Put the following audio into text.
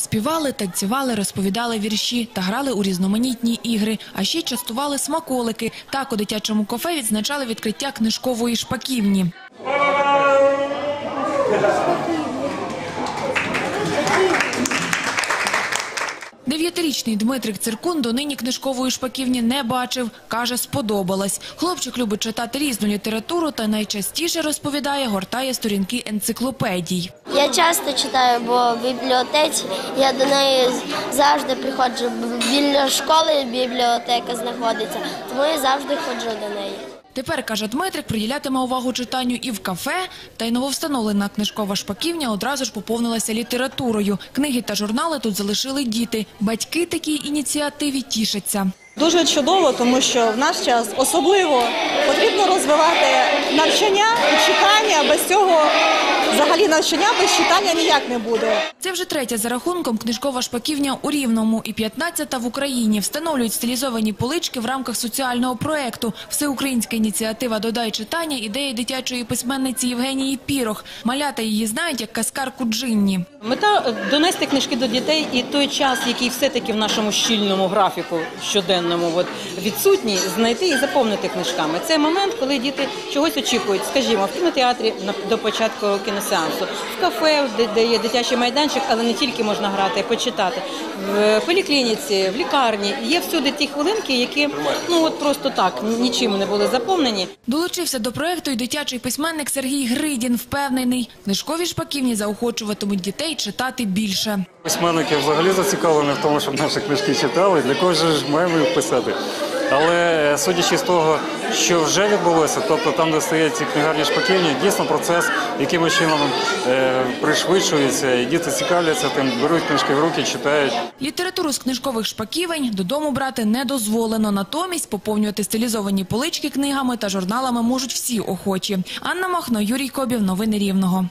Співали, танцювали, розповідали вірші та грали у різноманітні ігри. А ще частували смаколики. Так у дитячому кафе відзначали відкриття книжкової шпаківні. Дев'ятирічний Дмитрик Циркун донині книжкової шпаківні не бачив. Каже, сподобалась. Хлопчик любить читати різну літературу та найчастіше розповідає, гортає сторінки енциклопедій. Я часто читаю, бо в бібліотеці я до неї завжди приходжу. Біля школи бібліотека знаходиться, тому я завжди ходжу до неї. Тепер, каже Дмитрик, приділятиме увагу читанню і в кафе, та й нововстановлена книжкова шпаківня одразу ж поповнилася літературою. Книги та журнали тут залишили діти. Батьки такій ініціативі тішаться. Дуже чудово, тому що в наш час особливо потрібно розвивати навчання і читання. Без цього взагалі навчання без читання ніяк не буде. Це вже третя за рахунком книжкова шпаківня у Рівному і 15-та в Україні. Встановлюють стилізовані полички в рамках соціального проекту. Всеукраїнська ініціатива «Додай читання» ідеї дитячої письменниці Євгенії Пірох. Малята її знають як казкарку Джинні. Мета донести книжки до дітей і той час, який все-таки в нашому щільному графіку щоденному от, відсутній, знайти і заповнити книжками. Це момент, коли діти чогось очікують, скажімо, в кінотеатрі на- до початку кіносеансу, в кафе, де, є дитячий майданчик, але не тільки можна грати, а почитати. В поліклініці, в лікарні є всюди ті хвилинки, які ну от просто так нічим не були заповнені. Долучився до проекту і дитячий письменник Сергій Гридін. Впевнений, книжкові шпаківні заохочуватимуть дітей читати більше. Письменники взагалі зацікавлені в тому, щоб наші книжки читали. Для кого ж маємо їх писати? Але е, судячи з того, що вже відбулося, тобто там, де стоять ці книгарні шпаківні, дійсно процес якимось чином е, пришвидшується, і діти цікавляться тим, беруть книжки в руки, читають. Літературу з книжкових шпаківень додому брати не дозволено. Натомість поповнювати стилізовані полички книгами та журналами можуть всі охочі. Анна Махно, Юрій Кобів. Новини Рівного.